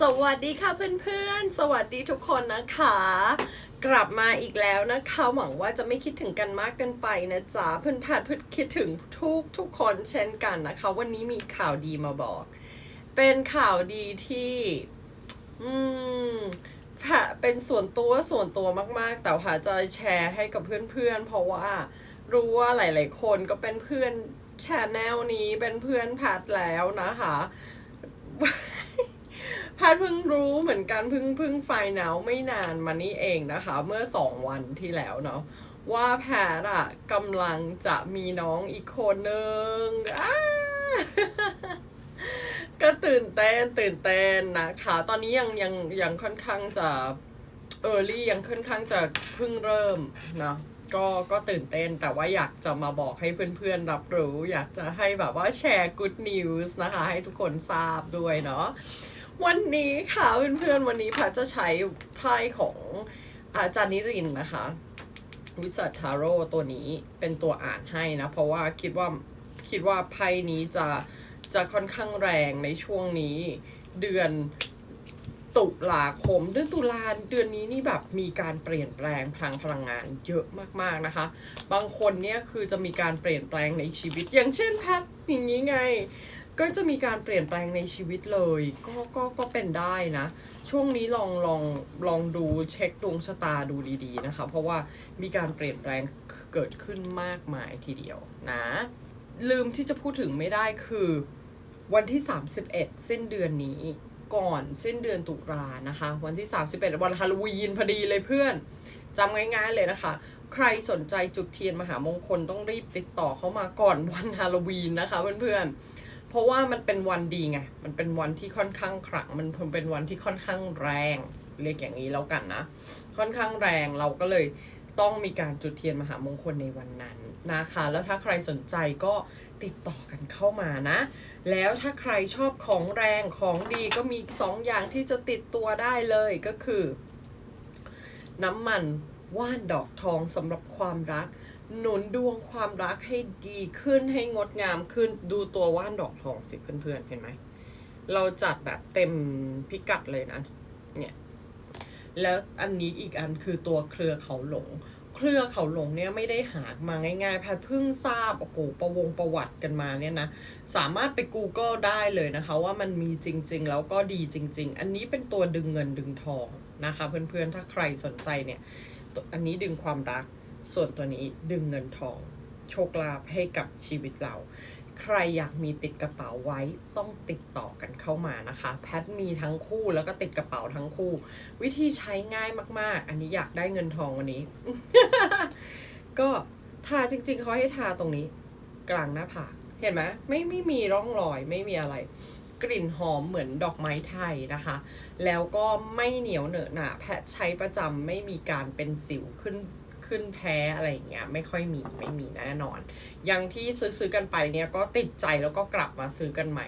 สวัสดีค่ะเพื่อนๆ สวัสดีทุกคนนะคะ กลับมาอีกแล้วนะคะหวังว่าจะไม่คิดถึงกันมากเกินไปนะจ๊ะเพื่อนแพทย์เพื่อคิดถึงทุกทุกคนเช่นกันนะคะ วันนี้มีข่าวดีมาบอก เป็นข่าวดีที่อืมเป็นส่วนตัวส่วนตัวมากๆ แต่ว่าจะแชร์ให้กับเพื่อนๆ เพราะว่ารู้ว่าหลาย ๆ คนก็เป็นเพื่อนแชนแนลนี้เป็นเพื่อนแพทย์แล้วนะคะ แพทย์เพิ่งรู้เหมือนกันเพิ่งเพิ่งไฟหนาวไม่นานมานี้เองนะคะ เมื่อสองวันที่แล้วเนาะว่าแพทอะกำลังจะมีน้องอีกคนนึงก็ตื่นเต้นตื่นเต้นนะคะ ตอนนี้ยังยังยังค่อนข้างจะเออรี่ยังค่อนข้างจะเพิ่งเริ่มนะก็ก็ตื่นเต้นแต่ว่าอยากจะมาบอกให้เพื่อนๆรับรู้ อยากจะให้แบบว่าแชร์ good news นะคะ ให้ทุกคนทราบด้วยเนาะ วันนี้ค่ะเพื่อนๆวันนี้แพทย์จะใช้ไพ่ของอาจารย์นิรินนะคะวิสัททาโร่ตัวนี้เป็นตัวอ่านให้นะ เพราะว่าคิดว่าคิดว่าไพ่นี้จะจะค่อนข้างแรงในช่วงนี้ เดือนตุลาคมเดือนตุลาเดือนนี้นี่แบบมีการเปลี่ยนแปลงพลังพลังงานเยอะมากๆนะคะ บางคนเนี่ยคือจะมีการเปลี่ยนแปลงในชีวิต อย่างเช่นแพทอย่างนี้ไง ก็จะมีการเปลี่ยนแปลงในชีวิตเลย ก็ก็ก็เป็นได้นะ ช่วงนี้ลองลองลองดูเช็คดวงชะตาดูดีๆนะคะ เพราะว่ามีการเปลี่ยนแปลงเกิดขึ้นมากมายทีเดียวนะ ลืมที่จะพูดถึงไม่ได้คือวันที่ 31 สิ้นเดือนนี้ก่อนสิ้นเดือนตุลานะคะ วันที่ 31 วันฮาโลวีนพอดีเลยเพื่อนจำง่ายๆเลยนะคะ ใครสนใจจุดเทียนมหามงคลต้องรีบติดต่อเข้ามาก่อนวันฮาโลวีนนะคะเพื่อนๆ เพราะว่ามันเป็นวันดีไง มันเป็นวันที่ค่อนข้างขลัง มันเป็นวันที่ค่อนข้างแรง เรียกอย่างนี้แล้วกันนะ ค่อนข้างแรงเราก็เลยต้องมีการจุดเทียนมหามงคลในวันนั้นนะคะ แล้วถ้าใครสนใจก็ติดต่อกันเข้ามานะ แล้วถ้าใครชอบของแรงของดีก็มีสองอย่างที่จะติดตัวได้เลยก็คือ น้ำมันว่านดอกทองสำหรับความรัก หนุนดวงความรักให้ดีขึ้นให้งดงามขึ้นดูตัวว่านดอกทองสิเพื่อนๆเห็นไหม เราจัดแบบเต็มพิกัดเลยนะเนี่ยแล้วอันนี้อีกอันคือตัวเครือเขาหลง เครือเขาหลงเนี่ยไม่ได้หามาง่ายๆแพทเพิ่งทราบโอ้โหประวงประวัติกันมาเนี่ยนะ สามารถไป Google ได้เลยนะคะ ว่ามันมีจริง ๆ แล้วก็ดีจริง ๆ อันนี้เป็นตัวดึงเงินดึงทองนะคะ เพื่อนๆถ้าใครสนใจเนี่ย อันนี้ดึงความรัก ส่วนตัวนี้ดึงเงินทอง โชคลาภให้กับชีวิตเรา ใครอยากมีติดกระเป๋าไว้ต้องติดต่อกันเข้ามานะคะ แพทมีทั้งคู่แล้วก็ติดกระเป๋าทั้งคู่ วิธีใช้ง่ายมาก ๆ อันนี้อยากได้เงินทองวันนี้ ก็ทาจริง ๆเขาให้ทาตรงนี้ กลางหน้าผากเห็นไหมไม่ไม่มีร่องรอยไม่มีอะไรกลิ่นหอมเหมือนดอกไม้ไทยนะคะ แล้วก็ไม่เหนียวเหนอะหนะแพทใช้ประจำไม่มีการเป็นสิวขึ้น ขึ้นแพ้อะไรอย่างเงี้ยไม่ค่อยมีไม่มีแน่นอน อย่างที่ซื้อซื้อกันไปเนี่ยก็ติดใจแล้วก็กลับมาซื้อกันใหม่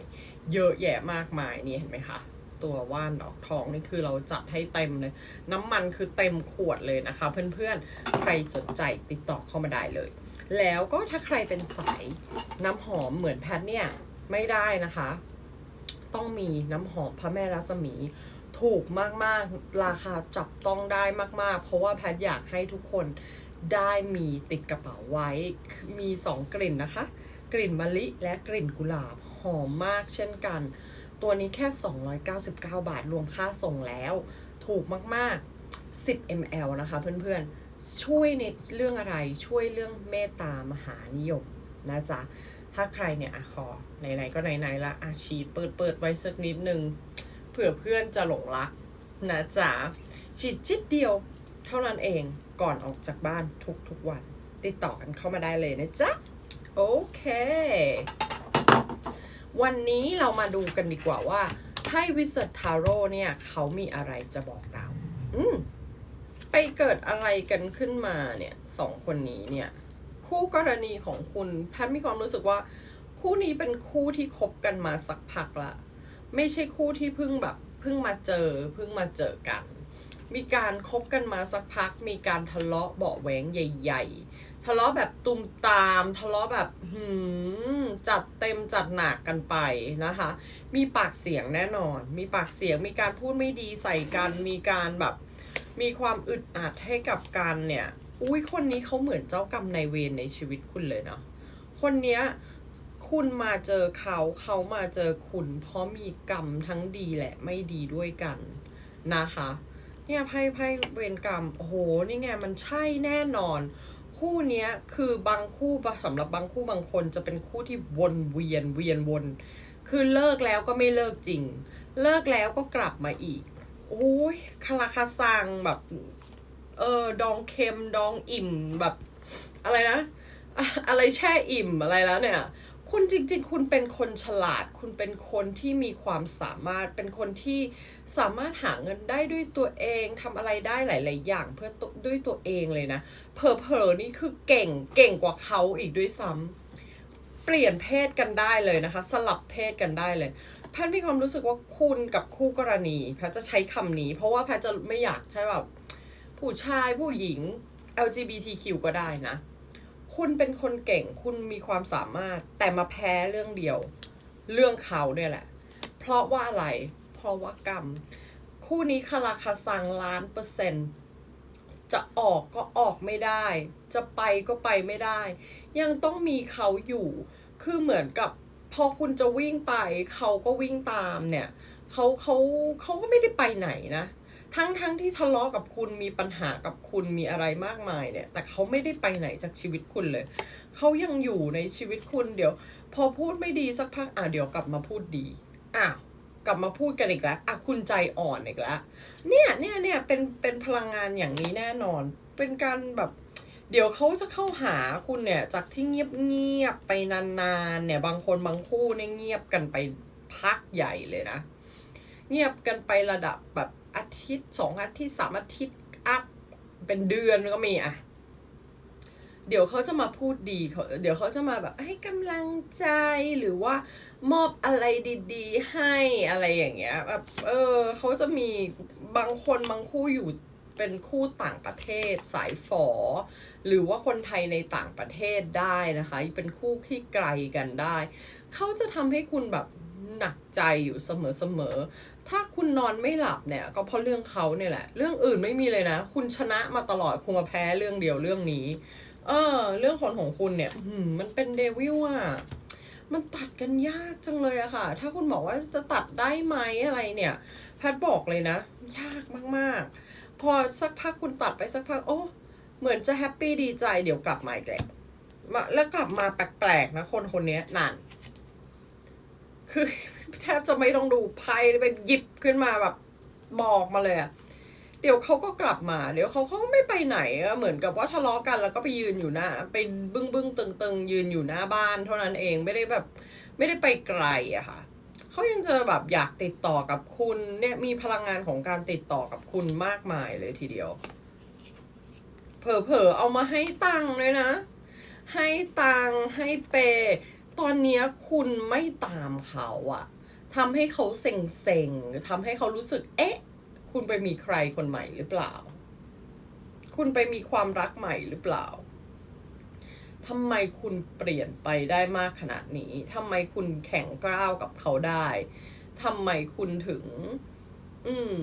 เยอะแยะมากมายนี่เห็นไหมคะตัวว่านดอกทองนี่คือเราจัดให้เต็มเลย น้ำมันคือเต็มขวดเลยนะคะ เพื่อนๆ ใครสนใจติดต่อเข้ามาได้เลย แล้วก็ถ้าใครเป็นสายน้ำหอมเหมือนแพทเนี่ย ไม่ได้นะคะ ต้องมีน้ำหอมพระแม่รัศมี ถูกมากๆ ราคาจับต้องได้มากๆ เพราะว่าแพทอยากให้ทุกคนได้มีติดกระเป๋าไว้ มีสองกลิ่นนะคะ กลิ่นมะลิและกลิ่นกุหลาบหอมมากเช่นกัน ตัวนี้แค่ 299 บาทรวมค่าส่งแล้ว ถูกมากๆ 10 ml นะคะเพื่อนๆ ช่วยในเรื่องอะไรช่วยเรื่องเมตตามหานิยมนะจ๊ะ ถ้าใครเนี่ยอะขอไหนๆก็ไหนๆละอาชีเปิดเปิดๆไว้สักนิดนึง เผื่อเพื่อนจะหลงรักนะจ๊ะฉีดจิตเดียวเท่านั้นเองก่อนออกจากบ้านทุกๆวัน ติดต่อกันเข้ามาได้เลยนะจ๊ะ โอเค วันนี้เรามาดูกันดีกว่าว่าไพ่วิสัททาโร่เนี่ย เขามีอะไรจะบอกเรา อืมไปเกิดอะไรกันขึ้นมาเนี่ยสองคนนี้เนี่ย คู่กรณีของคุณแพทมีความรู้สึกว่า คู่นี้เป็นคู่ที่คบกันมาสักพักละ ไม่ใช่คู่ที่เพิ่งแบบเพิ่งมาเจอเพิ่งมาเจอกัน มีการคบกันมาสักพัก มีการทะเลาะเบาแหวงใหญ่ ๆ ทะเลาะแบบตุมตามทะเลาะแบบหืมจัดเต็มจัดหนักกันไปนะคะ มีปากเสียงแน่นอน มีปากเสียงมีการพูดไม่ดีใส่กัน มีการแบบมีความอึดอัดให้กับกันเนี่ย อุ้ยคนนี้เขาเหมือนเจ้ากรรมนายเวรในชีวิตคุณเลยเนาะคนเนี้ย คุณมาเจอเขาเขามาเจอคุณ เพราะมีกรรมทั้งดีและไม่ดีด้วยกันนะคะ เนี่ยไพ่ไพ่เวรกรรมโอ้โหนี่ไงมันใช่แน่นอน คู่เนี้ยคือบางคู่สำหรับบางคู่บางคนจะเป็นคู่ที่วนเวียนเวียนวน คือเลิกแล้วก็ไม่เลิกจริง เลิกแล้วก็กลับมาอีกโอ้ยคาราคาซังแบบเออดองเค็มดองอิ่มแบบอะไรนะ อะอะไรแช่อิ่มอะไรแล้วเนี่ย คุณจริง ๆ คุณเป็นคนฉลาด คุณเป็นคนที่มีความสามารถ เป็นคนที่สามารถหาเงินได้ด้วยตัวเองทำอะไรได้หลาย ๆ อย่างเพื่อด้วยตัวเองเลยนะเพอเพอๆนี่คือเก่งเก่งกว่าเขาอีกด้วยซ้ำเปลี่ยนเพศกันได้เลยนะคะ สลับเพศกันได้เลยแพทย์มีความรู้สึกว่าคุณกับคู่กรณีแพทย์จะใช้คำนี้ เพราะว่าแพทย์จะไม่อยากใช้แบบผู้ชายผู้หญิง LGBTQ ก็ได้นะ คุณเป็นคนเก่งคุณมีความสามารถแต่มาแพ้เรื่องเดียว เรื่องเขาเนี่ยแหละ เพราะว่าอะไร เพราะว่ากรรม คู่นี้คาราคาซังล้านเปอร์เซ็นต์จะออกก็ออกไม่ได้ จะไปก็ไปไม่ได้ ยังต้องมีเขาอยู่ คือเหมือนกับพอคุณจะวิ่งไป เขาก็วิ่งตามเนี่ย เขาเขาเขาก็ไม่ได้ไปไหนนะ ทั้งทั้งที่ทะเลาะกับคุณมีปัญหากับคุณมีอะไรมากมายเนี่ย แต่เขาไม่ได้ไปไหนจากชีวิตคุณเลย เขายังอยู่ในชีวิตคุณเดี๋ยว พอพูดไม่ดีสักพักอะเดี๋ยวกลับมาพูดดีอ้าวกลับมาพูดกันอีกแล้วอะคุณใจอ่อนอีกแล้วเนี่ยเนี่ยเนี่ยเป็นเป็นพลังงานอย่างนี้แน่นอน เป็นการแบบเดี๋ยวเขาจะเข้าหาคุณเนี่ยจากที่เงียบเงียบไปนานๆเนี่ยบางคนบางคู่เนี่ยเงียบกันไปพักใหญ่เลยนะ เงียบกันไประดับแบบ อาทิตย์สองอาทิตย์สามอาทิตย์อัพเป็นเดือนก็มีอะเดี๋ยวเขาจะมาพูดดีเขาเดี๋ยวเขาจะมาแบบให้กำลังใจหรือว่ามอบอะไรดีๆ ให้อะไรอย่างเงี้ยแบบเออเขาจะมีบางคนบางคู่อยู่เป็นคู่ต่างประเทศสายฝอ หรือว่าคนไทยในต่างประเทศได้นะคะ เป็นคู่ที่ไกลกันได้ เขาจะทำให้คุณแบบหนักใจอยู่เสมอๆ ถ้าคุณนอนไม่หลับเนี่ย ก็เพราะเรื่องเขาเนี่ยแหละ เรื่องอื่นไม่มีเลยนะ คุณชนะมาตลอดคุณมาแพ้เรื่องเดียวเรื่องนี้ เออ เรื่องคนของคุณเนี่ยมันเป็นเดวิลอะมันตัดกันยากจังเลยอะค่ะ ถ้าคุณบอกว่าจะตัดได้ไหมอะไรเนี่ย แพทย์บอกเลยนะ ยากมากๆ พอสักพักคุณตัดไปสักพัก โอ้เหมือนจะแฮปปี้ดีใจเดี๋ยวกลับมาอีกแล้วมแล้วกลับมาแปลกๆนะคนคนนี้นั่น คือแทบจะไม่ต้องดูไพ่ไปหยิบขึ้นมาแบบบอกมาเลยอะเดี๋ยวเขาก็กลับมา เดี๋ยวเขาเขาไม่ไปไหนอะเหมือนกับว่าทะเลาะกันแล้วก็ไปยืนอยู่หน้า ไปบึ้งบึ้งตึงตึงยืนอยู่หน้าบ้าน เท่านั้นเองไม่ได้แบบ ไม่ได้ไปไกลอะค่ะเขายังจะแบบอยากติดต่อกับคุณเนี่ยมีพลังงานของการติดต่อกับคุณมากมายเลยทีเดียว เผลอๆเอามาให้ตังค์เลยนะ ให้ตังค์ให้เปย์ ตอนเนี้ยคุณไม่ตามเขาอะทำให้เขาเซ็งๆทำให้เขารู้สึก เอ๊ะ คุณไปมีใครคนใหม่หรือเปล่า คุณไปมีความรักใหม่หรือเปล่าทำไมคุณเปลี่ยนไปได้มากขนาดนี้ทำไมคุณแข่งกล้าวกับเขาได้ทำไมคุณถึง อืม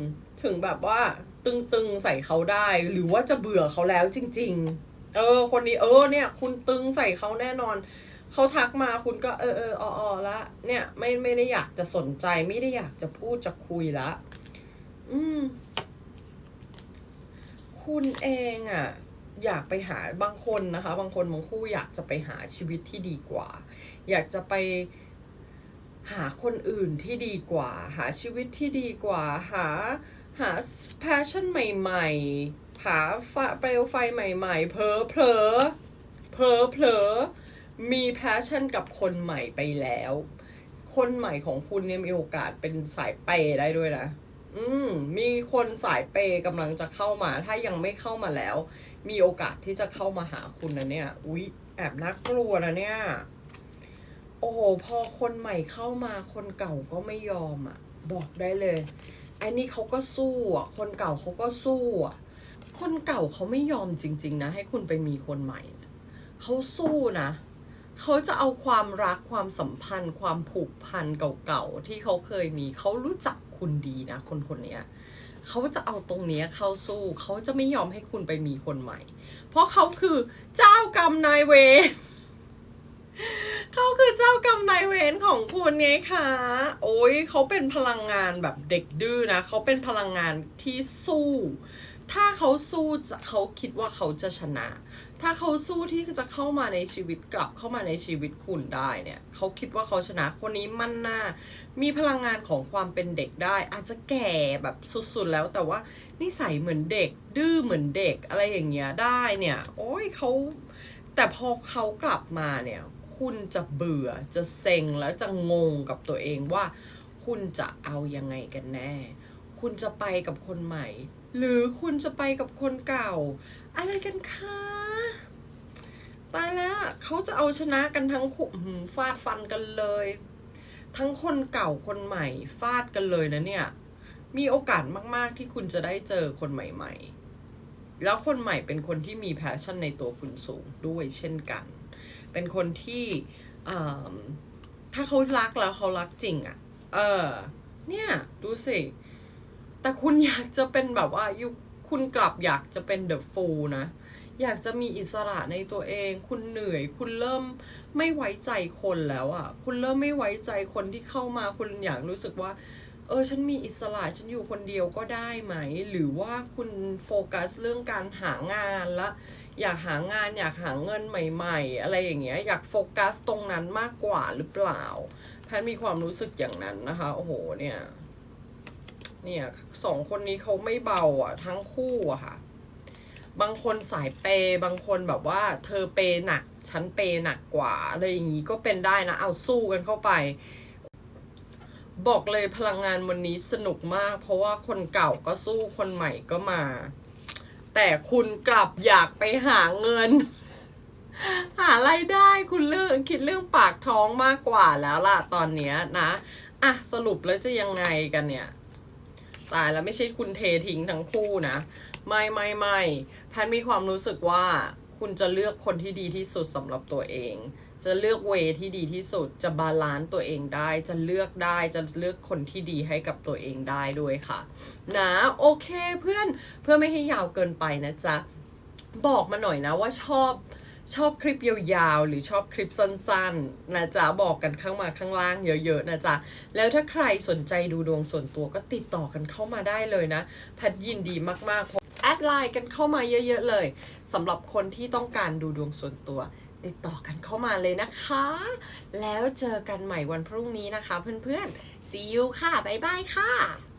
ถึงแบบว่า ตึงๆใส่เขาได้ หรือว่าจะเบื่อเขาแล้วจริง ๆ เออ คนนี้เออเนี่ย คุณตึงใส่เขาแน่นอน เขาทักมาคุณก็เออเอออออละเนี่ยไม่ไม่ได้อยากจะสนใจ ไม่ได้อยากจะพูดจะคุยละ อืม คุณเองอะ่ะ อยากไปหาบางคนนะคะ บางคนบางคู่อยากจะไปหาชีวิตที่ดีกว่า อยากจะไปหาคนอื่นที่ดีกว่า หาชีวิตที่ดีกว่า หาหา passion ใหม่ ๆ หาไฟเปลวไฟใหม่ ๆ เพอเพลอเพอเพลอ มี passion กับคนใหม่ไปแล้ว คนใหม่ของคุณเนี่ยมีโอกาสเป็นสายเปย์ได้ด้วยนะ อืม มีคนสายเปย์กำลังจะเข้ามา ถ้ายังไม่เข้ามาแล้ว มีโอกาสที่จะเข้ามาหาคุณนะเนี่ย อุ๊ย แอบน่ากลัวนะเนี่ย โอ้โห พอคนใหม่เข้ามาคนเก่าก็ไม่ยอมอะ บอกได้เลยไอ้นี่เขาก็สู้อะ คนเก่าเขาก็สู้อะ คนเก่าเขาไม่ยอมจริง ๆ นะ ให้คุณไปมีคนใหม่ เขาสู้นะ เขาจะเอาความรักความสัมพันธ์ ความผูกพันเก่าๆที่เขาเคยมีเขารู้จักคุณดีนะ คนคนนี้เขาจะเอาตรงนี้เข้าสู้เขาจะไม่ยอมให้คุณไปมีคนใหม่ เพราะเขาคือเจ้ากรรมนายเวรเขาคือเจ้ากรรมนายเวรของคุณไงคะโอ้ยเขาเป็นพลังงานแบบเด็กดื้อนะเขาเป็นพลังงานที่สู้ ถ้าเขาสู้จะเขาคิดว่าเขาจะชนะ ถ้าเขาสู้ที่จะเข้ามาในชีวิตกลับเข้ามาในชีวิตคุณได้เนี่ยเขาคิดว่าเขาชนะคนนี้มั่นหน้า มีพลังงานของความเป็นเด็กได้ อาจจะแก่แบบสุดๆแล้วแต่ว่านิสัยเหมือนเด็ก ดื้อเหมือนเด็กอะไรอย่างเงี้ยได้เนี่ย โอ้ยเขาแต่พอเขากลับมาเนี่ย คุณจะเบื่อจะเซ็งแล้วจะงงกับตัวเองว่า คุณจะเอายังไงกันแน่ คุณจะไปกับคนใหม่ หรือคุณจะไปกับคนเก่า อะไรกันคะ ตายแล้วเขาจะเอาชนะกันทั้งคู่ฟาดฟันกันเลย ทั้งคนเก่าคนใหม่ฟาดกันเลยนะเนี่ย มีโอกาสมาก ๆ ที่คุณจะได้เจอคนใหม่ ๆ แล้วคนใหม่เป็นคนที่มีแพชชั่นในตัวคุณสูงด้วยเช่นกัน เป็นคนที่ถ้าเขารักแล้วเขารักจริงอะ่ะ เออ เนี่ย ดูสิ แต่คุณอยากจะเป็นแบบว่ายุคุณกลับอยากจะเป็นเดอะฟูลนะ อยากจะมีอิสระในตัวเอง คุณเหนื่อย คุณเริ่มไม่ไว้ใจคนแล้วอะ่ะ คุณเริ่มไม่ไว้ใจคนที่เข้ามา คุณอยากรู้สึกว่า เออ ฉันมีอิสระฉันอยู่คนเดียวก็ได้ไหม หรือว่าคุณโฟกัสเรื่องการหางานละ อยากหางานอยากหาเงินใหม่ ๆ อะไรอย่างเงี้ย อยากโฟกัสตรงนั้นมากกว่าหรือเปล่า แพทมีความรู้สึกอย่างนั้นนะคะ โอ้โห เนี่ย เนี่ยสองคนนี้เขาไม่เบาอะ ทั้งคู่อะค่ะ บางคนสายเปย์บางคนแบบว่า เธอเปย์หนักฉันเปย์หนักกว่าอะไรอย่างงี้ก็เป็นได้นะ เอาสู้กันเข้าไป บอกเลยพลังงานวันนี้สนุกมาก เพราะว่าคนเก่าก็สู้คนใหม่ก็มา แต่คุณกลับอยากไปหาเงิน หาไรายได้คุณเรื่องคิดเรื่องปากท้องมากกว่าแล้วล่ะตอนเนี้ยนะอะสรุปแล้วจะยังไงกันเนี่ยตายแล้วไม่ใช่คุณเททิ้งทั้งคู่นะ ไม่ไม่ไม่ แพทมีความรู้สึกว่าคุณจะเลือกคนที่ดีที่สุดสำหรับตัวเอง จะเลือกเวที่ดีที่สุด จะบาลานซ์ตัวเองได้ จะเลือกได้ จะเลือกคนที่ดีให้กับตัวเองได้ด้วยค่ะ นะโอเคเพื่อนเพื่อไม่ให้ยาวเกินไปนะจ๊ะ บอกมาหน่อยนะว่าชอบชอบคลิปยาวๆ หรือชอบคลิปสั้นๆ นะจ๊ะ บอกกันข้างมาข้างล่างเยอะๆ นะจ๊ะ แล้วถ้าใครสนใจดูดวงส่วนตัวก็ติดต่อกันเข้ามาได้เลยนะแพทยินดีมากๆ ไลน์กันเข้ามาเยอะ ๆ เลยสำหรับคนที่ต้องการดูดวงส่วนตัว ติดต่อกันเข้ามาเลยนะคะ แล้วเจอกันใหม่วันพรุ่งนี้นะคะ เพื่อนๆ see you ค่ะ บ๊ายบายค่ะ